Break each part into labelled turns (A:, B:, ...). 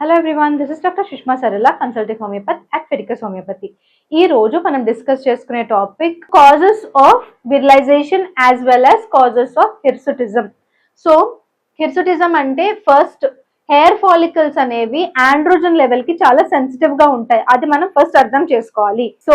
A: Hello everyone this is doctor Sushma Sarala consulting homeopathy at Fiticus homeopathy ఈ రోజు మనం discuss చేసుకునే topic causes of virilization as well as causes of hirsutism so hirsutism అంటే first hair follicles అనేవి androgen లెవెల్కి చాలా సెన్సిటివ్గా ఉంటాయి. అది మనం ఫస్ట్ అర్థం చేసుకోవాలి. సో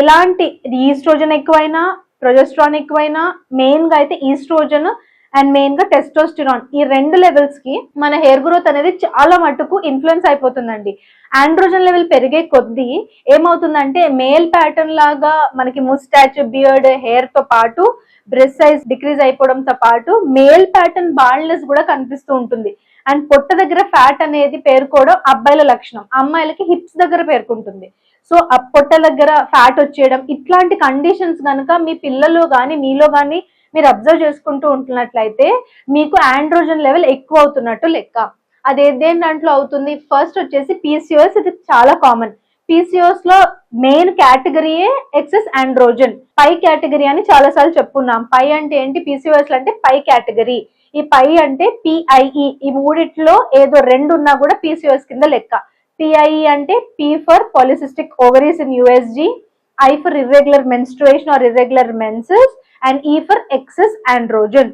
A: ఎలాంటి ఈస్ట్రోజన్ ఎక్కువైనా ప్రొజెస్ట్రాన్ ఎక్కువైనా మెయిన్గా అయితే ఈస్ట్రోజన్ అండ్ మెయిన్గా టెస్టోస్టిరాన్ ఈ రెండు లెవెల్స్కి మన హెయిర్ గ్రోత్ అనేది చాలా మటుకు ఇన్ఫ్లుయెన్స్ అయిపోతుందండి. ఆండ్రోజన్ లెవెల్ పెరిగే కొద్దీ ఏమవుతుందంటే మేల్ ప్యాటర్న్ లాగా మనకి ముస్టాచ్ బియర్డ్ హెయిర్తో పాటు బ్రెస్ సైజ్ డిక్రీజ్ అయిపోవడంతో పాటు మేల్ ప్యాటర్న్ బాల్నెస్ కూడా కనిపిస్తూ ఉంటుంది. అండ్ పొట్ట దగ్గర ఫ్యాట్ అనేది పేరుకోవడం అబ్బాయిల లక్షణం. అమ్మాయిలకి హిప్స్ దగ్గర పేర్కొంటుంది. సో ఆ పొట్ట దగ్గర ఫ్యాట్ వచ్చేయడం ఇట్లాంటి కండిషన్స్ కనుక మీ పిల్లలు కానీ మీలో కానీ మీరు అబ్జర్వ్ చేసుకుంటూ ఉంటున్నట్లయితే మీకు ఆండ్రోజన్ లెవెల్ ఎక్కువ అవుతున్నట్టు లెక్క. అది దేని దాంట్లో అవుతుంది? ఫస్ట్ వచ్చేసి పీసీఓఎస్ ఇది చాలా కామన్ పీసీఓఎస్లో మెయిన్ కేటగిరీయే ఎక్సెస్ ఆండ్రోజన్ పై కేటగిరీ అని చాలా సార్లు చెప్పుకున్నాం పై అంటే ఏంటి? పీసీఓఎస్ అంటే పై కేటగిరీ ఈ పై అంటే పిఐఈ ఈ మూడిట్లో ఏదో రెండు ఉన్నా కూడా పీసీఓఎస్ కింద లెక్క. పిఐఈ అంటే P for polycystic ovaries in USG I for irregular menstruation or irregular menses and e E for excess androgen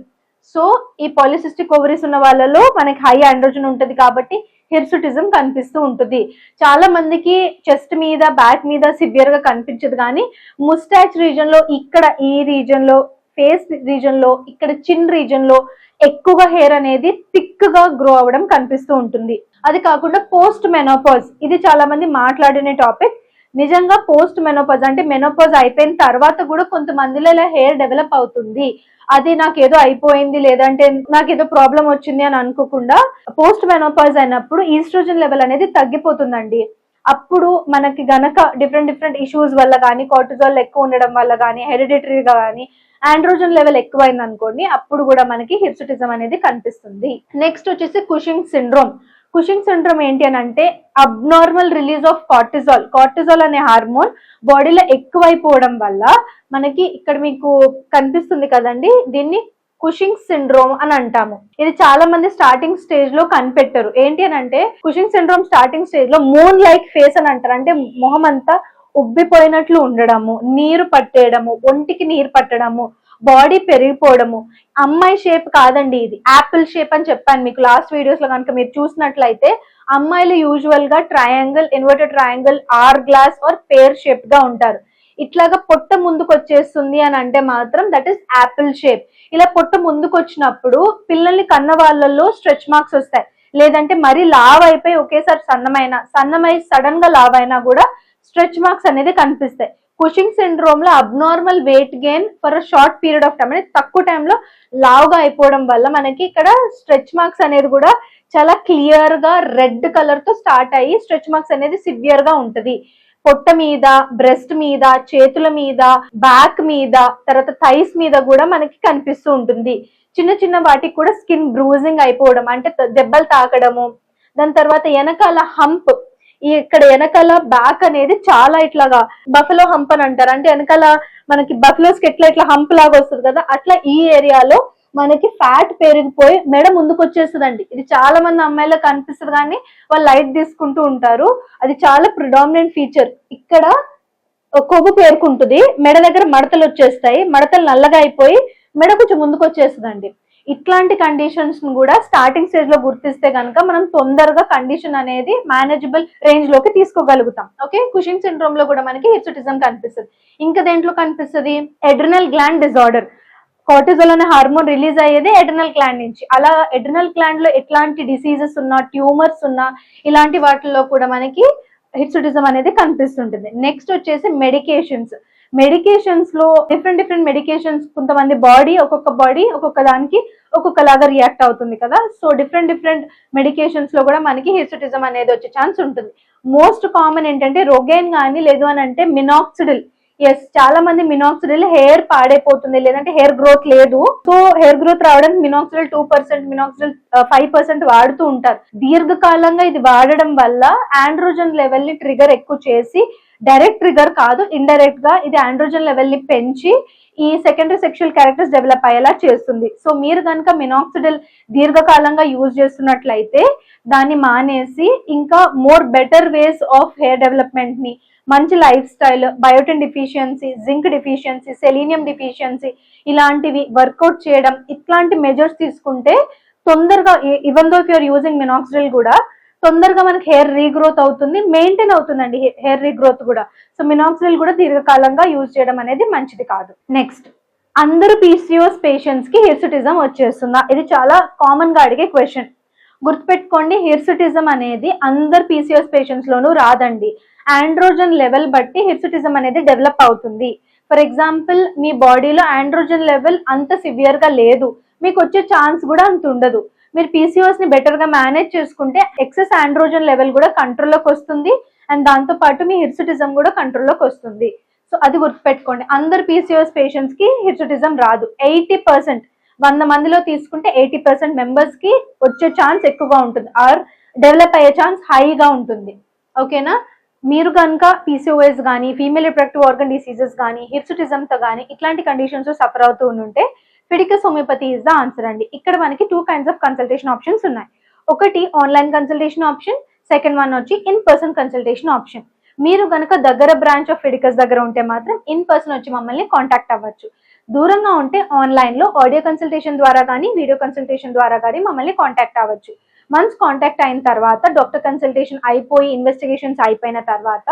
A: so ఈ పాలిసిస్టిక్ ఓవరీస్ ఉన్న వాళ్ళలో మనకి హై ఆండ్రోజన్ ఉంటుంది కాబట్టి హిర్సుటిజం కనిపిస్తూ ఉంటుంది. చాలా మందికి చెస్ట్ మీద బ్యాక్ మీద సివియర్గా కనిపించదు కానీ ముస్టాచ్ రీజన్లో ఇక్కడ e ఈ రీజన్లో ఫేస్ రీజన్లో ఇక్కడ చిన్ రీజన్లో ఎక్కువగా హెయిర్ అనేది థిక్గా గ్రో అవ్వడం కనిపిస్తూ ఉంటుంది. అది కాకుండా పోస్ట్ మెనోపాజ్ ఇది చాలా మంది మాట్లాడిన టాపిక్ నిజంగా పోస్ట్ మెనోపాజ్ అంటే మెనోపాజ్ అయిపోయిన తర్వాత కూడా కొంతమందిలో ఇలా హెయిర్ డెవలప్ అవుతుంది. అది నాకు ఏదో అయిపోయింది లేదంటే నాకు ఏదో ప్రాబ్లం వచ్చింది అని అనుకోకుండా పోస్ట్ మెనోపాజ్ అయినప్పుడు ఈస్ట్రోజన్ లెవెల్ అనేది తగ్గిపోతుందండి. అప్పుడు మనకి గనక డిఫరెంట్ డిఫరెంట్ ఇష్యూస్ వల్ల కానీ కార్టిజాల్ ఎక్కువ ఉండడం వల్ల కానీ హెరిడిటరీగా కానీ ఆండ్రోజన్ లెవెల్ ఎక్కువైంది అనుకోండి అప్పుడు కూడా మనకి హిప్సిటిజం అనేది కనిపిస్తుంది. నెక్స్ట్ వచ్చేసి కుషింగ్ సిండ్రోమ్ కుషింగ్ సిండ్రోమ్ ఏంటి అని అంటే abnormal release of cortisol cortisol అనే హార్మోన్ బాడీలో ఎక్కువైపోవడం వల్ల మనకి ఇక్కడ మీకు కనిపిస్తుంది కదండి దీన్ని కుషింగ్ సిండ్రోమ్ అని అంటాము. ఇది చాలా మంది స్టార్టింగ్ స్టేజ్లో కనిపెట్టరు. ఏంటి అని అంటే కుషింగ్ సిండ్రోమ్ స్టార్టింగ్ స్టేజ్లో మూన్ లైక్ ఫేస్ అని అంటారు. అంటే మొహం అంతా ఉబ్బిపోయినట్లు ఉండడము నీరు పట్టేయడము ఒంటికి నీరు పట్టడము బాడీ పెరిగిపోవడము. అమ్మాయి షేప్ కాదండి ఇది. యాపిల్ షేప్ అని చెప్పాను మీకు లాస్ట్ వీడియోస్లో కనుక మీరు చూసినట్లయితే అమ్మాయిలు యూజువల్గా triangle inverted triangle or glass or pear షేప్గా ఉంటారు. ఇట్లాగా పొట్ట ముందుకు వచ్చేస్తుంది అని అంటే మాత్రం దట్ ఈస్ యాపిల్ షేప్ ఇలా పొట్ట ముందుకు వచ్చినప్పుడు పిల్లల్ని కన్న వాళ్ళల్లో స్ట్రెచ్ మార్క్స్ వస్తాయి. లేదంటే మరీ లావ్ అయిపోయి ఒకేసారి సన్నమైన సన్నమై సడన్గా లావ్ అయినా కూడా స్ట్రెచ్ మార్క్స్ అనేది కనిపిస్తాయి. Cushing సిండ్రోమ్లో abnormal weight gain for a short period of time అంటే తక్కువ టైంలో లావుగా అయిపోవడం వల్ల మనకి ఇక్కడ స్ట్రెచ్ మార్క్స్ అనేది కూడా చాలా క్లియర్గా రెడ్ కలర్తో స్టార్ట్ అయ్యి స్ట్రెచ్ మార్క్స్ అనేది సివియర్గా ఉంటది. పొట్ట మీద బ్రెస్ట్ మీద చేతుల మీద బ్యాక్ మీద తర్వాత థైస్ మీద కూడా మనకి కనిపిస్తూ ఉంటుంది. చిన్న చిన్న వాటికి కూడా స్కిన్ బ్రూజింగ్ అయిపోవడం అంటే దెబ్బలు తాకడము దాని తర్వాత వెనకాల హంప్ ఈ ఇక్కడ వెనకాల బ్యాక్ అనేది చాలా ఇట్లాగా బఫలో హంప్ అని అంటారు. అంటే వెనకాల మనకి బఫలోస్ ఎట్లా ఇట్లా హంప్ లాగా వస్తుంది కదా అట్లా ఈ ఏరియాలో మనకి ఫ్యాట్ పెరిగిపోయి మెడ ముందుకు వచ్చేస్తుందండి. ఇది చాలా మంది అమ్మాయిలకు కనిపిస్తుంది కానీ వాళ్ళు లైట్ తీసుకుంటూ ఉంటారు. అది చాలా ప్రిడామినెంట్ ఫీచర్ ఇక్కడ కొవ్వు పేరుకుంటుంది. మెడ దగ్గర మడతలు వచ్చేస్తాయి. మడతలు నల్లగా అయిపోయి మెడ కొంచెం ముందుకు వచ్చేస్తుందండి. ఇట్లాంటి కండిషన్స్ కూడా స్టార్టింగ్ స్టేజ్లో గుర్తిస్తే కనుక మనం తొందరగా కండిషన్ అనేది మేనేజబుల్ రేంజ్లోకి తీసుకోగలుగుతాం. ఓకే కుషింగ్ సిండ్రోమ్లో కూడా మనకి హిప్సిటిజం కనిపిస్తుంది. ఇంకా దేంట్లో కనిపిస్తుంది? ఎడ్రినల్ గ్లాండ్ డిజార్డర్ కార్టిజోల్ అనే హార్మోన్ రిలీజ్ అయ్యేది ఎడ్రినల్ గ్లాండ్ నుంచి. అలా ఎడ్రినల్ గ్లాండ్లో ఎట్లాంటి డిసీజెస్ ఉన్నా ట్యూమర్స్ ఉన్నా ఇలాంటి వాటిల్లో కూడా మనకి హిప్సిటిజం అనేది కనిపిస్తుంటుంది. నెక్స్ట్ వచ్చేసి మెడికేషన్స్ మెడికేషన్స్లో డిఫరెంట్ డిఫరెంట్ మెడికేషన్స్ కొంతమంది బాడీ ఒక్కొక్క బాడీ ఒక్కొక్క దానికి ఒక్కొక్కలాగా రియాక్ట్ అవుతుంది కదా? సో డిఫరెంట్ డిఫరెంట్ మెడికేషన్స్లో కూడా మనకి హిస్టటిజం అనేది వచ్చే ఛాన్స్ ఉంటుంది. మోస్ట్ కామన్ ఏంటంటే రొగైన్ కానీ లేదు అని అంటే మినాక్సిడిల్ ఎస్ చాలా మంది మినాక్సిడిల్ హెయిర్ పాడైపోతుంది లేదంటే హెయిర్ గ్రోత్ లేదు. సో హెయిర్ గ్రోత్ రావడానికి minoxidil two percent minoxidil five percent వాడుతూ ఉంటారు. దీర్ఘకాలంగా ఇది వాడడం వల్ల ఆండ్రోజన్ లెవెల్ని ట్రిగర్ ఎక్కువ చేసి డైరెక్ట్ ట్రిగర్ కాదు ఇండైరెక్ట్గా ఇది ఆండ్రోజన్ లెవెల్ని పెంచి ఈ సెకండరీ సెక్షువల్ క్యారెక్టర్స్ డెవలప్ అయ్యేలా చేస్తుంది. సో మీరు కనుక మినాక్సిడిల్ దీర్ఘకాలంగా యూజ్ చేస్తున్నట్లయితే దాన్ని మానేసి ఇంకా more better ways of hair డెవలప్మెంట్ని మంచి lifestyle biotin deficiency zinc deficiency selenium deficiency ఇలాంటివి వర్కౌట్ చేయడం ఇట్లాంటి మెజర్స్ తీసుకుంటే తొందరగా even though if you're using minoxidil కూడా తొందరగా మనకి హెయిర్ రీగ్రోత్ అవుతుంది మెయింటైన్ అవుతుందండి హెయిర్ రీగ్రోత్ కూడా. సో మినాక్సిల్ కూడా దీర్ఘకాలంగా యూజ్ చేయడం అనేది మంచిది కాదు. నెక్స్ట్ అందరు పీసీఓస్ పేషెంట్స్కి హిర్సుటిజం వచ్చేస్తుందా? ఇది చాలా కామన్గా అడిగే క్వశ్చన్. గుర్తుపెట్టుకోండి హిర్సుటిజం అనేది అందరు పీసీఓస్ పేషెంట్స్ లోనూ రాదండి. ఆండ్రోజన్ లెవెల్ బట్టి హిర్సుటిజం అనేది డెవలప్ అవుతుంది. ఫర్ ఎగ్జాంపుల్ మీ బాడీలో ఆండ్రోజన్ లెవెల్ అంత సివియర్గా లేదు. మీకు వచ్చే ఛాన్స్ కూడా అంత ఉండదు. మీరు పీసీఓస్ని బెటర్గా మేనేజ్ చేసుకుంటే ఎక్సెస్ ఆండ్రోజన్ లెవెల్ కూడా కంట్రోల్లోకి వస్తుంది. అండ్ దాంతో పాటు మీ హిర్సుటిజం కూడా కంట్రోల్లోకి వస్తుంది. సో అది గుర్తుపెట్టుకోండి. అందరు పీసీఓస్ పేషెంట్స్కి హిర్సుటిజం రాదు. ఎయిటీ పర్సెంట్ వంద మందిలో తీసుకుంటే ఎయిటీ పర్సెంట్ మెంబర్స్కి వచ్చే ఛాన్స్ ఎక్కువగా ఉంటుంది. ఆర్ డెవలప్ అయ్యే ఛాన్స్ హైగా ఉంటుంది. ఓకేనా మీరు కనుక పీసీఓఎస్ కానీ ఫీమేల్ రిప్రొడక్టివ్ ఆర్గన్ డిసీజెస్ కానీ హిర్సుటిజంతో కానీ ఇట్లాంటి కండిషన్స్ సఫర్ అవుతూ ఉంటే Fiticus homeopathy is the answer అండి. ఇక్కడ మనకి two kinds of consultation options ఉన్నాయి. ఒకటి online consultation option second one వచ్చి ఇన్ పర్సన్ కన్సల్టేషన్ ఆప్షన్ మీరు కనుక దగ్గర బ్రాంచ్ ఆఫ్ ఫిడికస్ దగ్గర ఉంటే మాత్రం ఇన్ పర్సన్ వచ్చి మమ్మల్ని కాంటాక్ట్ అవ్వచ్చు. దూరంగా ఉంటే ఆన్లైన్లో ఆడియో కన్సల్టేషన్ ద్వారా కానీ వీడియో కన్సల్టేషన్ ద్వారా కానీ మమ్మల్ని కాంటాక్ట్ అవ్వచ్చు. వన్స్ కాంటాక్ట్ అయిన తర్వాత డాక్టర్ కన్సల్టేషన్ అయిపోయి ఇన్వెస్టిగేషన్స్ అయిపోయిన తర్వాత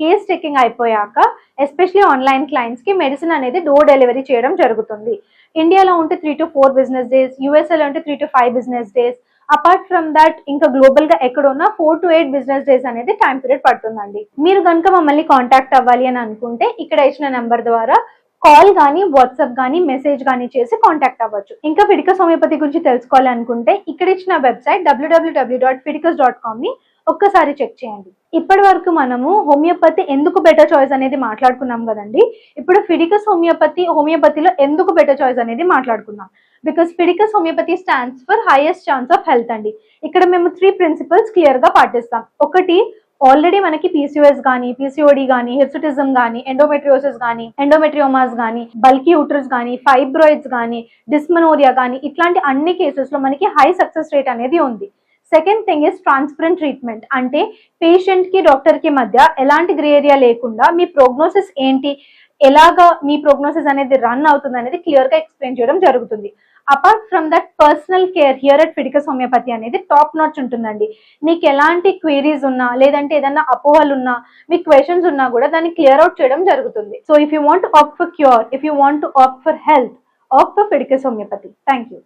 A: కేస్ చెకింగ్ అయిపోయాక ఎస్పెషలీ ఆన్లైన్ క్లయింట్స్కి మెడిసిన్ అనేది డోర్ డెలివరీ చేయడం జరుగుతుంది. ఇండియాలో ఉంటే three to four business days యూఎస్ఏలో ఉంటే three to five business days apart from that ఇంకా గ్లోబల్గా ఎక్కడ ఉన్నా four to eight business days అనేది టైం పీరియడ్ పడుతుందండి. మీరు కనుక మమ్మల్ని కాంటాక్ట్ అవ్వాలి అని అనుకుంటే ఇక్కడ ఇచ్చిన నెంబర్ ద్వారా కాల్ కానీ వాట్సాప్ కానీ మెసేజ్ కానీ చేసి కాంటాక్ట్ అవ్వచ్చు. ఇంకా ఫిడికస్ హోమియోపతి గురించి తెలుసుకోవాలనుకుంటే ఇక్కడ ఇచ్చిన వెబ్సైట్ డబ్ల్యూడబ్ల్యూడబ్ల్యూ డాట్ ఫిడికస్ డాట్ కామ్ని ఒక్కసారి చెక్ చేయండి. ఇప్పటి వరకు మనము హోమియోపతి ఎందుకు బెటర్ చాయిస్ అనేది మాట్లాడుకున్నాం కదండి? ఇప్పుడు ఫిడికస్ హోమియోపతి హోమియోపతిలో ఎందుకు బెటర్ చాయిస్ అనేది మాట్లాడుకున్నాం because Fiticus homeopathy stands for highest chance of health అండి. ఇక్కడ మేము త్రీ ప్రిన్సిపల్స్ క్లియర్గా పాటిస్తాం. ఒకటి ఆల్రెడీ మనకి పీసీఓఎస్ కానీ పీసీఓడి కానీ హిర్సుటిజం కానీ ఎండోమెట్రియోసిస్ కానీ ఎండోమెట్రియోమాస్ కానీ బల్కీ యూటర్స్ కానీ ఫైబ్రాయిడ్స్ కానీ డిస్మనోరియా కానీ ఇట్లాంటి అన్ని కేసెస్లో మనకి హై సక్సెస్ రేట్ అనేది ఉంది. Second thing is transparent treatment అంటే పేషెంట్కి డాక్టర్కి మధ్య ఎలాంటి గ్రే ఏరియా లేకుండా మీ ప్రోగ్నోసిస్ ఏంటి? ఎలాగా మీ ప్రోగ్నోసిస్ అనేది రన్ అవుతుంది అనేది క్లియర్గా ఎక్స్ప్లెయిన్ చేయడం జరుగుతుంది. Apart from that personal care here at Fiticus homeopathy అనేది టాప్ నాచ్ ఉంటుందండి. మీకు ఎలాంటి క్వీరీస్ ఉన్నా లేదంటే ఏదైనా అపోహలు ఉన్నా మీ క్వశ్చన్స్ ఉన్నా కూడా దాన్ని క్లియర్ అవుట్ చేయడం జరుగుతుంది. So if you want opt for cure if you want opt for health opt for Fiticus homeopathy thank you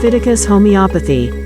B: Fiticus Homeopathy